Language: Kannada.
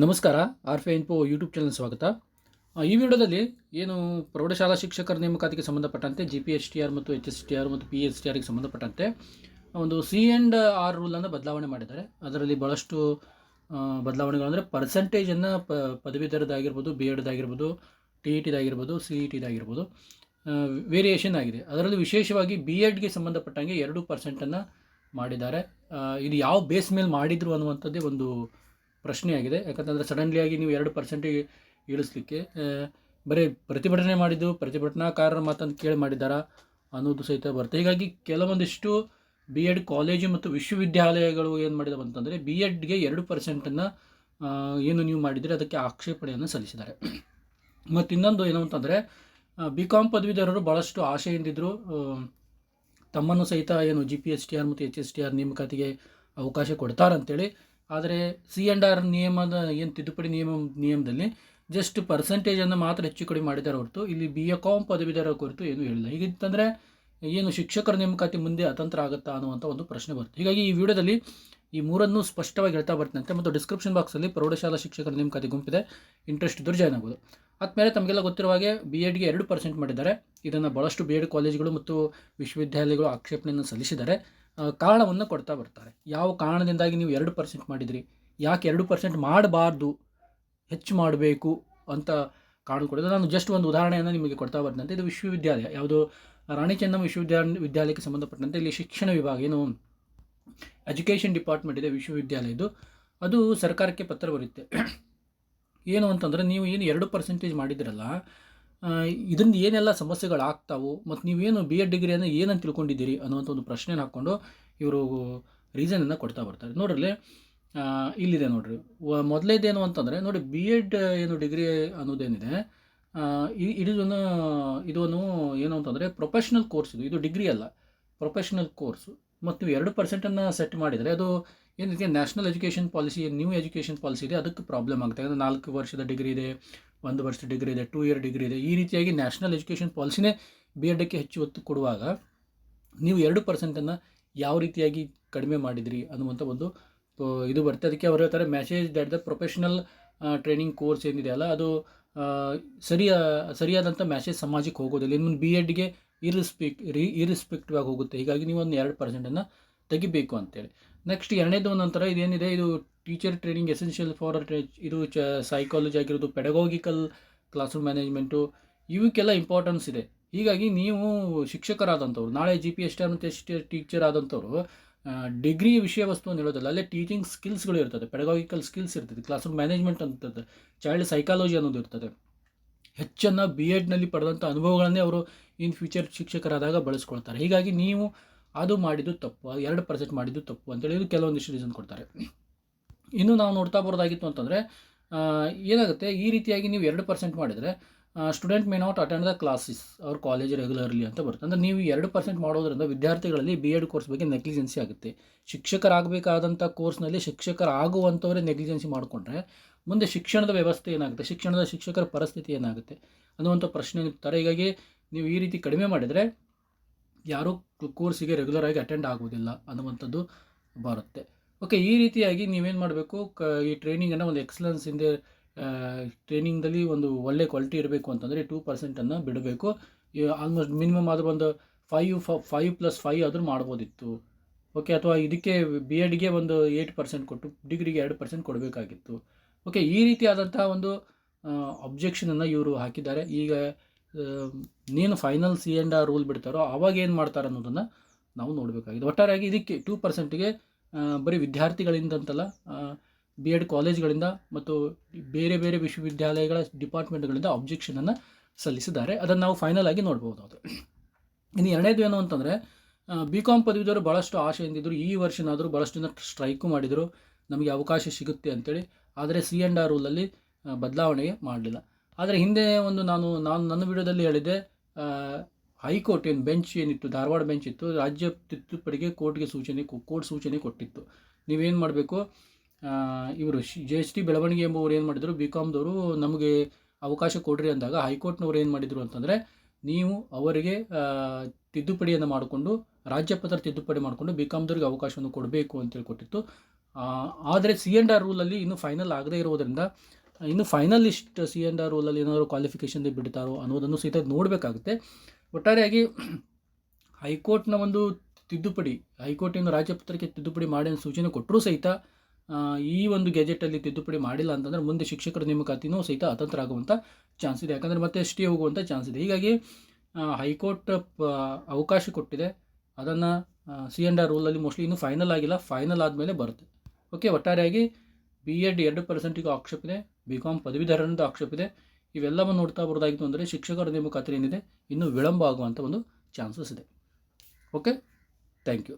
ನಮಸ್ಕಾರ ಆರ್ ಫೆ ಇನ್ಫೋ ಯೂಟ್ಯೂಬ್ ಚಾನಲ್ ಸ್ವಾಗತ. ಈ ವಿಡಿಯೋದಲ್ಲಿ ಏನು ಪ್ರೌಢಶಾಲಾ ಶಿಕ್ಷಕರ ನೇಮಕಾತಿಗೆ ಸಂಬಂಧಪಟ್ಟಂತೆ G P S T R ಮತ್ತು ಎಚ್ ಎಸ್ ಟಿ ಆರ್ ಮತ್ತು ಪಿ ಎಸ್ ಟಿ ಆರ್ಗೆ ಸಂಬಂಧಪಟ್ಟಂತೆ ಒಂದು ಸಿ ಆ್ಯಂಡ್ ಆರ್ ರೂಲನ್ನು ಬದಲಾವಣೆ ಮಾಡಿದ್ದಾರೆ. ಅದರಲ್ಲಿ ಭಾಳಷ್ಟು ಬದಲಾವಣೆಗಳು ಅಂದರೆ ಪರ್ಸೆಂಟೇಜನ್ನು ಪ ಪದವೀಧರದಾಗಿರ್ಬೋದು ಬಿ ಎಡ್ದಾಗಿರ್ಬೋದು ಟಿ ಇ ಟಿದಾಗಿರ್ಬೋದು ಸಿ ಇ ಟಿದಾಗಿರ್ಬೋದು ವೇರಿಯೇಷನ್ ಆಗಿದೆ. ಅದರಲ್ಲಿ ವಿಶೇಷವಾಗಿ ಬಿ ಎಡ್ಗೆ ಸಂಬಂಧಪಟ್ಟಂಗೆ ಎರಡು ಪರ್ಸೆಂಟನ್ನು ಮಾಡಿದ್ದಾರೆ. ಇದು ಯಾವ ಬೇಸ್ ಮೇಲೆ ಮಾಡಿದ್ರು ಅನ್ನುವಂಥದ್ದೇ ಒಂದು ಪ್ರಶ್ನೆಯಾಗಿದೆ. ಯಾಕಂತಂದರೆ ಸಡನ್ಲಿಯಾಗಿ ನೀವು ಎರಡು ಪರ್ಸೆಂಟಿಗೆ ಇಳಿಸ್ಲಿಕ್ಕೆ ಬರೀ ಪ್ರತಿಭಟನೆ ಮಾಡಿದ್ದು, ಪ್ರತಿಭಟನಾಕಾರರ ಮಾತನ್ನು ಕೇಳಿ ಮಾಡಿದ್ದಾರಾ ಅನ್ನೋದು ಸಹಿತ ಬರುತ್ತೆ. ಹೀಗಾಗಿ ಕೆಲವೊಂದಿಷ್ಟು ಬಿ ಎಡ್ ಕಾಲೇಜು ಮತ್ತು ವಿಶ್ವವಿದ್ಯಾಲಯಗಳು ಏನು ಮಾಡಿದವು ಅಂತಂದರೆ ಬಿ ಎಡ್ಗೆ ಎರಡು ಪರ್ಸೆಂಟನ್ನು ಏನು ನೀವು ಮಾಡಿದರೆ ಅದಕ್ಕೆ ಆಕ್ಷೇಪಣೆಯನ್ನು ಸಲ್ಲಿಸಿದ್ದಾರೆ. ಮತ್ತು ಇನ್ನೊಂದು ಏನು ಅಂತಂದರೆ ಬಿ ಕಾಮ್ ಪದವೀಧರರು ಭಾಳಷ್ಟು ಆಶೆಯಿಂದಿದ್ದರು ತಮ್ಮನ್ನು ಸಹಿತ ಏನು G P S T R ಮತ್ತು ಎಚ್ ಎಸ್ ಟಿ ಆರ್ ನೇಮಕಾತಿಗೆ ಅವಕಾಶ ಕೊಡ್ತಾರಂತೇಳಿ ಆದರೆ ಸಿ ಆ್ಯಂಡ್ ಆರ್ ನಿಯಮದ ಏನು ತಿದ್ದುಪಡಿ ನಿಯಮ, ನಿಯಮದಲ್ಲಿ ಜಸ್ಟ್ ಪರ್ಸೆಂಟೇಜನ್ನು ಮಾತ್ರ ಹೆಚ್ಚು ಕಡಿಮೆ ಮಾಡಿದ್ದಾರೆ ಹೊರತು ಇಲ್ಲಿ ಬಿ ಎ ಕಾಮ್ ಪದವೀಧರ ಕುರಿತು ಏನೂ ಹೇಳಿಲ್ಲ. ಹೀಗಿತ್ತಂದರೆ ಏನು ಶಿಕ್ಷಕರ ನೇಮಕಾತಿ ಮುಂದೆ ಅತಂತ್ರ ಆಗುತ್ತಾ ಅನ್ನುವಂಥ ಒಂದು ಪ್ರಶ್ನೆ ಬರುತ್ತೆ. ಹೀಗಾಗಿ ಈ ವಿಡಿಯೋದಲ್ಲಿ ಈ ಮೂರನ್ನು ಸ್ಪಷ್ಟವಾಗಿ ಹೇಳ್ತಾ ಬರ್ತಂತೆ ಮತ್ತು ಡಿಸ್ಕ್ರಿಪ್ಷನ್ ಬಾಕ್ಸಲ್ಲಿ ಪ್ರೌಢಶಾಲಾ ಶಿಕ್ಷಕರ ನೇಮಕಾತಿ ಗುಂಪಿದೆ ಇಂಟ್ರೆಸ್ಟ್ ಇದ್ದರೂ ಜಾಯ್ನ್ ಆಗ್ಬೋದು. ಆದಮೇಲೆ ತಮಗೆಲ್ಲ ಗೊತ್ತಿರುವ ಹಾಗೆ ಬಿ ಎಡ್ಗೆ ಎರಡು ಪರ್ಸೆಂಟ್ ಮಾಡಿದ್ದಾರೆ. ಇದನ್ನು ಭಾಳಷ್ಟು ಬಿ ಎಡ್ ಕಾಲೇಜುಗಳು ಮತ್ತು ವಿಶ್ವವಿದ್ಯಾಲಯಗಳು ಆಕ್ಷೇಪಣೆಯನ್ನು ಸಲ್ಲಿಸಿದ್ದಾರೆ. ಕಾರಣವನ್ನು ಕೊಡ್ತಾ ಬರ್ತಾರೆ. ಯಾವ ಕಾರಣದಿಂದಾಗಿ ನೀವು ಎರಡು ಪರ್ಸೆಂಟ್ ಮಾಡಿದಿರಿ? ಯಾಕೆ ಎರಡು ಪರ್ಸೆಂಟ್ ಮಾಡಬಾರ್ದು? ಹೆಚ್ಚು ಮಾಡಬೇಕು ಅಂತ ಕಾರಣ ಕೊಡೋದು. ನಾನು ಜಸ್ಟ್ ಒಂದು ಉದಾಹರಣೆಯನ್ನು ನಿಮಗೆ ಕೊಡ್ತಾ ಬರ್ತಂತೆ ಇದು ವಿಶ್ವವಿದ್ಯಾಲಯ. ಯಾವುದು? ರಾಣಿ ಚೆನ್ನಮ್ಮ ವಿಶ್ವವಿದ್ಯಾಲಯ ವಿದ್ಯಾಲಯಕ್ಕೆ ಸಂಬಂಧಪಟ್ಟಂತೆ ಇಲ್ಲಿ ಶಿಕ್ಷಣ ವಿಭಾಗ ಏನು? ಎಜುಕೇಷನ್ ಡಿಪಾರ್ಟ್ಮೆಂಟ್ ಇದೆ ವಿಶ್ವವಿದ್ಯಾಲಯದ್ದು ಅದು ಸರ್ಕಾರಕ್ಕೆ ಪತ್ರ ಬರುತ್ತೆ. ಏನು ಅಂತಂದರೆ ನೀವು ಏನು ಎರಡು ಪರ್ಸೆಂಟೇಜ್ ಮಾಡಿದಿರಲ್ಲ ಇದರಿಂದ ಏನೆಲ್ಲ ಸಮಸ್ಯೆಗಳು ಆಗ್ತಾವು ಮತ್ತು ನೀವೇನು ಬಿ ಎಡ್ ಡಿಗ್ರಿಯನ್ನು ಏನಂತ ತಿಳ್ಕೊಂಡಿದ್ದೀರಿ ಅನ್ನುವಂಥ ಒಂದು ಪ್ರಶ್ನೆನ ಹಾಕ್ಕೊಂಡು ಇವರು ರೀಸನನ್ನು ಕೊಡ್ತಾ ಬರ್ತಾರೆ. ನೋಡ್ರಲ್ಲಿ ಇಲ್ಲಿದೆ ನೋಡ್ರಿ. ಮೊದಲೇದೇನು ಅಂತಂದರೆ, ನೋಡಿ ಬಿ ಎಡ್ ಏನು ಡಿಗ್ರಿ ಅನ್ನೋದೇನಿದೆ ಇದನ್ನು ಏನು ಅಂತಂದರೆ ಪ್ರೊಫೆಷ್ನಲ್ ಕೋರ್ಸ್ ಇದು. ಇದು ಡಿಗ್ರಿ ಅಲ್ಲ ಪ್ರೊಫೆಷ್ನಲ್ ಕೋರ್ಸು ಮತ್ತು ನೀವು ಎರಡು ಪರ್ಸೆಂಟನ್ನು ಸೆಟ್ ಮಾಡಿದರೆ ಅದು ಏನಿದೆ national education policy new education policy ಇದೆ, ಅದಕ್ಕೆ ಪ್ರಾಬ್ಲಮ್ ಆಗುತ್ತೆ ಯಾಕಂದರೆ ನಾಲ್ಕು ವರ್ಷದ ಡಿಗ್ರಿ ಇದೆ ಒಂದು ವರ್ಷದ ಡಿಗ್ರಿ ಇದೆ ಟೂ ಇಯರ್ ಡಿಗ್ರಿ ಇದೆ. ಈ ರೀತಿಯಾಗಿ ನ್ಯಾಷನಲ್ ಎಜುಕೇಷನ್ ಪಾಲಿಸಿನೇ ಬಿ ಎಡ್ಗೆ ಹೆಚ್ಚು ಒತ್ತು ಕೊಡುವಾಗ ನೀವು ಎರಡು ಪರ್ಸೆಂಟನ್ನು ಯಾವ ರೀತಿಯಾಗಿ ಕಡಿಮೆ ಮಾಡಿದಿರಿ ಅನ್ನುವಂಥ ಒಂದು ಇದು ಬರುತ್ತೆ. ಅದಕ್ಕೆ ಅವರು ಹೇಳ್ತಾರೆ message that the professional training course ಏನಿದೆ ಅಲ್ಲ, ಅದು ಸರಿಯ ಸರಿಯಾದಂಥ ಮೆಸೇಜ್ ಸಮಾಜಕ್ಕೆ ಹೋಗೋದಿಲ್ಲ. ಇನ್ನು ಬಿ ಎಡ್ಗೆ ಇರಿಸ್ಪೆಕ್ಟ್ ರೀ ಇರಿಸ್ಪೆಕ್ಟಿವ್ ಆಗಿ ಹೋಗುತ್ತೆ. ಹೀಗಾಗಿ ನೀವು ಒಂದು ಎರಡು ಪರ್ಸೆಂಟನ್ನು ತೆಗಿಬೇಕು ಅಂತೇಳಿ. ನೆಕ್ಸ್ಟ್ ಎರಡನೇದು ಒಂದೊಂಥರ ಇದೇನಿದೆ, ಇದು ಟೀಚರ್ ಟ್ರೈನಿಂಗ್ ಎಸೆನ್ಷಿಯಲ್ ಫಾರ್ ಇದು ಚ ಸೈಕಾಲಜಿ ಆಗಿರೋದು ಪೆಡಗೋಗಿಕಲ್ ಕ್ಲಾಸ್ ರೂಮ್ ಮ್ಯಾನೇಜ್ಮೆಂಟು ಇವಕ್ಕೆಲ್ಲ ಇಂಪಾರ್ಟೆನ್ಸ್ ಇದೆ. ಹೀಗಾಗಿ ನೀವು ಶಿಕ್ಷಕರಾದಂಥವ್ರು, ನಾಳೆ ಜಿ ಪಿ ಎಸ್ ಟಿ ಮತ್ತು ಟೀಚರ್ ಆದಂಥವ್ರು ಡಿಗ್ರಿ ವಿಷಯ ವಸ್ತುವನ್ನು ಹೇಳೋದಲ್ಲ, ಅಲ್ಲೇ ಟೀಚಿಂಗ್ ಸ್ಕಿಲ್ಸ್ಗಳು ಇರ್ತದೆ ಪೆಡಗಾಗಿಕಲ್ ಸ್ಕಿಲ್ಸ್ ಇರ್ತದೆ ಕ್ಲಾಸ್ ರೂಮ್ ಮ್ಯಾನೇಜ್ಮೆಂಟ್ ಅಂತದ್ದು ಚೈಲ್ಡ್ ಸೈಕಾಲಜಿ ಅನ್ನೋದು ಇರ್ತದೆ. ಹೆಚ್ಚನ್ನು ಬಿ ಎಡ್ನಲ್ಲಿ ಪಡೆದಂಥ ಅನುಭವಗಳನ್ನೇ ಅವರು ಇನ್ ಫ್ಯೂಚರ್ ಶಿಕ್ಷಕರಾದಾಗ ಬಳಸ್ಕೊಳ್ತಾರೆ. ಹೀಗಾಗಿ ನೀವು ಅದು ಮಾಡಿದ್ದು ತಪ್ಪು ಎರಡು ಪರ್ಸೆಂಟ್ ಮಾಡಿದ್ದು ತಪ್ಪು ಅಂತೇಳಿ ಇದು ಕೆಲವೊಂದಿಷ್ಟು ರೀಸನ್ ಕೊಡ್ತಾರೆ. ಇನ್ನು ನಾವು ನೋಡ್ತಾ ಬರೋದಾಗಿತ್ತು ಅಂತಂದರೆ ಏನಾಗುತ್ತೆ, ಈ ರೀತಿಯಾಗಿ ನೀವು ಎರಡು ಪರ್ಸೆಂಟ್ ಮಾಡಿದರೆ student may not attend the classes ಅವ್ರ ಕಾಲೇಜ್ ರೆಗ್ಯುಲರ್ಲಿ ಅಂತ ಬರುತ್ತೆ. ಅಂದರೆ ನೀವು ಎರಡು ಪರ್ಸೆಂಟ್ ಮಾಡೋದ್ರಿಂದ ವಿದ್ಯಾರ್ಥಿಗಳಲ್ಲಿ ಬಿ ಎಡ್ ಕೋರ್ಸ್ ಬಗ್ಗೆ ನೆಗ್ಲಿಜೆನ್ಸಿ ಆಗುತ್ತೆ. ಶಿಕ್ಷಕರಾಗಬೇಕಾದಂಥ ಕೋರ್ಸ್ನಲ್ಲಿ ಶಿಕ್ಷಕರಾಗುವಂಥವರೇ ನೆಗ್ಲಿಜೆನ್ಸಿ ಮಾಡಿಕೊಂಡ್ರೆ, ಮುಂದೆ ಶಿಕ್ಷಣದ ವ್ಯವಸ್ಥೆ ಏನಾಗುತ್ತೆ, ಶಿಕ್ಷಣದ ಶಿಕ್ಷಕರ ಪರಿಸ್ಥಿತಿ ಏನಾಗುತ್ತೆ ಅನ್ನುವಂಥ ಪ್ರಶ್ನೆ ಇರ್ತಾರೆ ಹೀಗಾಗಿ ನೀವು ಈ ರೀತಿ ಕಡಿಮೆ ಮಾಡಿದರೆ ಯಾರೂ ಕೋರ್ಸಿಗೆ ರೆಗ್ಯುಲರ್ ಆಗಿ ಅಟೆಂಡ್ ಆಗೋದಿಲ್ಲ ಅನ್ನುವಂಥದ್ದು ಬರುತ್ತೆ. ಓಕೆ ಈ ರೀತಿಯಾಗಿ ನೀವೇನು ಮಾಡಬೇಕು? ಕ ಈ ಟ್ರೈನಿಂಗನ್ನು ಒಂದು ಎಕ್ಸಲೆನ್ಸ್ ಇಂದ ಟ್ರೈನಿಂಗ್ದಲ್ಲಿ ಒಂದು ಒಳ್ಳೆ ಕ್ವಾಲಿಟಿ ಇರಬೇಕು ಅಂತಂದರೆ ಟೂ ಪರ್ಸೆಂಟನ್ನು ಬಿಡಬೇಕು. ಆಲ್ಮೋಸ್ಟ್ ಮಿನಿಮಮ್ ಆದರೂ ಒಂದು ಫೈವ್ ಫೈವ್ ಪ್ಲಸ್ ಫೈವ್ ಆದರೂ ಮಾಡ್ಬೋದಿತ್ತು. ಓಕೆ ಅಥವಾ ಇದಕ್ಕೆ ಬಿ ಎಡ್ಗೆ ಒಂದು ಏಯ್ಟ್ ಪರ್ಸೆಂಟ್ ಕೊಟ್ಟು ಡಿಗ್ರಿಗೆ ಎರಡು ಪರ್ಸೆಂಟ್ ಕೊಡಬೇಕಾಗಿತ್ತು. ಓಕೆ ಈ ರೀತಿಯಾದಂತಹ ಒಂದು ಅಬ್ಜೆಕ್ಷನನ್ನು ಇವರು ಹಾಕಿದ್ದಾರೆ. ಈಗ ನೀನು final C and R rule ಬಿಡ್ತಾರೋ ಅವಾಗ ಏನು ಮಾಡ್ತಾರೆ ಅನ್ನೋದನ್ನು ನಾವು ನೋಡಬೇಕಾಗಿದೆ. ಒಟ್ಟಾರೆಯಾಗಿ ಇದಕ್ಕೆ ಟೂ ಪರ್ಸೆಂಟ್ಗೆ ಬರೀ ವಿದ್ಯಾರ್ಥಿಗಳಿಂದಂತಲ್ಲ ಬಿ ಎಡ್ ಕಾಲೇಜ್ಗಳಿಂದ ಮತ್ತು ಬೇರೆ ಬೇರೆ ವಿಶ್ವವಿದ್ಯಾಲಯಗಳ ಡಿಪಾರ್ಟ್ಮೆಂಟ್ಗಳಿಂದ ಅಬ್ಜೆಕ್ಷನನ್ನು ಸಲ್ಲಿಸಿದ್ದಾರೆ. ಅದನ್ನು ನಾವು ಫೈನಲ್ ಆಗಿ ನೋಡ್ಬೋದು ಅದು. ಇನ್ನು ಎರಡನೇದು ಏನು ಅಂತಂದರೆ ಬಿ ಕಾಮ್ ಪದವೀಧರು ಭಾಳಷ್ಟು ಆಶೆಯಿಂದಿದ್ದರು ಈ ವರ್ಷನಾದರೂ ಭಾಳಷ್ಟು ಜನ ಸ್ಟ್ರೈಕು ಮಾಡಿದರು. ನಮಗೆ ಅವಕಾಶ ಸಿಗುತ್ತೆ ಅಂತೇಳಿ. ಆದರೆ ಸಿ ಆ್ಯಂಡ್ ಆರ್ ರೂಲಲ್ಲಿ ಬದಲಾವಣೆ ಮಾಡಲಿಲ್ಲ. ಆದರೆ ಹಿಂದೆ ಒಂದು ನಾನು ನಾನು ನನ್ನ ವಿಡಿಯೋದಲ್ಲಿ ಹೇಳಿದೆ ಹೈಕೋರ್ಟ್ ಏನು ಬೆಂಚ್ ಏನಿತ್ತು, ಧಾರವಾಡ ಬೆಂಚ್ ಇತ್ತು, ರಾಜ್ಯ ತಿದ್ದುಪಡಿಗೆ ಕೋರ್ಟ್ಗೆ ಸೂಚನೆ ಕೋರ್ಟ್ ಸೂಚನೆ ಕೊಟ್ಟಿತ್ತು. ನೀವೇನು ಮಾಡಬೇಕು? ಇವರು ಜೆ ಎಸ್ ಟಿ ಬೆಳವಣಿಗೆ ಎಂಬುವರು ಏನು ಮಾಡಿದರು? ಬಿ ಕಾಮ್ದವರು ನಮಗೆ ಅವಕಾಶ ಕೊಡ್ರಿ ಅಂದಾಗ ಹೈಕೋರ್ಟ್ನವ್ರು ಏನು ಮಾಡಿದರು ಅಂತಂದರೆ, ನೀವು ಅವರಿಗೆ ತಿದ್ದುಪಡಿಯನ್ನು ಮಾಡಿಕೊಂಡು ರಾಜ್ಯಪತ್ರ ತಿದ್ದುಪಡಿ ಮಾಡಿಕೊಂಡು ಬಿ ಕಾಮ್ದವ್ರಿಗೆ ಅವಕಾಶವನ್ನು ಕೊಡಬೇಕು ಅಂತೇಳಿ ಕೊಟ್ಟಿತ್ತು ಆದರೆ ಸಿ ಎಂಡ್ ಆರ್ ರೂಲಲ್ಲಿ ಇನ್ನೂ ಫೈನಲ್ ಆಗದೇ ಇರೋದರಿಂದ ಇನ್ನು ಫೈನಲಿಸ್ಟ್ ಸಿ ಎನ್ ಆರ್ ರೋಲಲ್ಲಿ ಏನಾದರೂ ಕ್ವಾಲಿಫಿಕೇಷನ್ ಬಿಡ್ತಾರೋ ಅನ್ನೋದನ್ನು ಸಹಿತ ನೋಡಬೇಕಾಗುತ್ತೆ. ಒಟ್ಟಾರೆಯಾಗಿ ಹೈಕೋರ್ಟ್ನ ಒಂದು ತಿದ್ದುಪಡಿ ಹೈಕೋರ್ಟಿನ ರಾಜ್ಯಪತ್ರಕ್ಕೆ ತಿದ್ದುಪಡಿ ಮಾಡಿ ಅಂತ ಸೂಚನೆ ಕೊಟ್ಟರೂ ಸಹಿತ ಈ ಒಂದು ಗೆಜೆಟಲ್ಲಿ ತಿದ್ದುಪಡಿ ಮಾಡಿಲ್ಲ ಅಂತಂದರೆ ಮುಂದೆ ಶಿಕ್ಷಕರ ನೇಮಕಾತಿನೂ ಸಹಿತ ಅತಂತ್ರ ಆಗುವಂಥ ಚಾನ್ಸ್ ಇದೆ. ಯಾಕಂದರೆ ಮತ್ತೆ ಸ್ಟೇ ಹೋಗುವಂಥ ಚಾನ್ಸ್ ಇದೆ. ಹೀಗಾಗಿ ಹೈಕೋರ್ಟ್ ಅವಕಾಶ ಕೊಟ್ಟಿದೆ. ಅದನ್ನು ಸಿ ಆರ್ ರೂಲಲ್ಲಿ ಮೋಸ್ಟ್ಲಿ ಇನ್ನೂ ಫೈನಲ್ ಆಗಿಲ್ಲ. ಫೈನಲ್ ಆದಮೇಲೆ ಬರುತ್ತೆ. ಓಕೆ ಒಟ್ಟಾರೆಯಾಗಿ ಬಿ ಎಡ್ ಎರಡು ಪರ್ಸೆಂಟಿಗೂ ಆಕ್ಷೇಪ ಇದೆ ಬಿ ಕಾಮ್ ಪದವೀಧರರಿಂದ ಇದೆ ಇವೆಲ್ಲವನ್ನು ನೋಡ್ತಾ ಬರೋದಾಗಿತ್ತು ಅಂದರೆ ಶಿಕ್ಷಕರ ನೇಮಕಾತಿ ಏನಿದೆ ಇನ್ನೂ ವಿಳಂಬ ಆಗುವಂಥ ಒಂದು ಚಾನ್ಸಸ್ ಇದೆ. Okay thank you